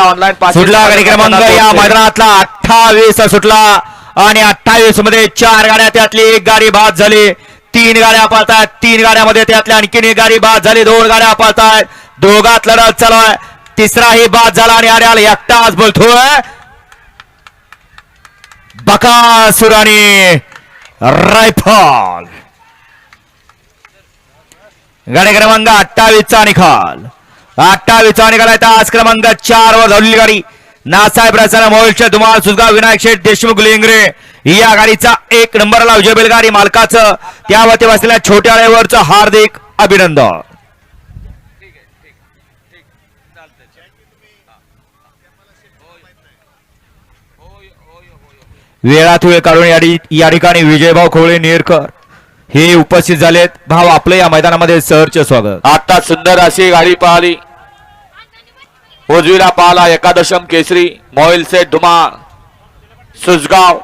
Online सुटला गाडी क्रमांक या मैदानातला अठ्ठावीस सुटला आणि अठ्ठावीसमध्ये चार गाड्या त्यातली एक गाडी बाद झाली. तीन गाड्या पळतायत. तीन गाड्यामध्ये त्यातल्या आणखीन एक गाडी बाद झाली. दोन गाड्या पळतायत. दोघात लढत चालू आहे. तिसराही बाद झाला आणि आर्याल एकटाच बोलतोय. बकासूर आणि रायफल. गाडी क्रमांक अठ्ठावीसचा निकाल. अठ्ठावीसचा निघाला आहे तास क्रमांक चार वर धावलेली गाडी. नासाहेब रचना मोहिलच्या धुमाल सुजगाव विनायक शेठ देशमुख लिंगरे. या गाडीचा एक नंबरला विजय बैलगाडी मालकाचं. त्यावरती बसलेल्या छोट्या ड्रायव्हरचं हार्दिक अभिनंदन. वेळात वेळ काढून या या ठिकाणी विजयभाऊ खोळे नेरकर. हे उपस्थित झालेत. भाव आपलं या मैदानामध्ये सहर्ष स्वागत. आता सुंदर अशी गाडी पाहली. उजवीला पाहला एकादशम केसरी मोहिल से धुमाळ सुजगाव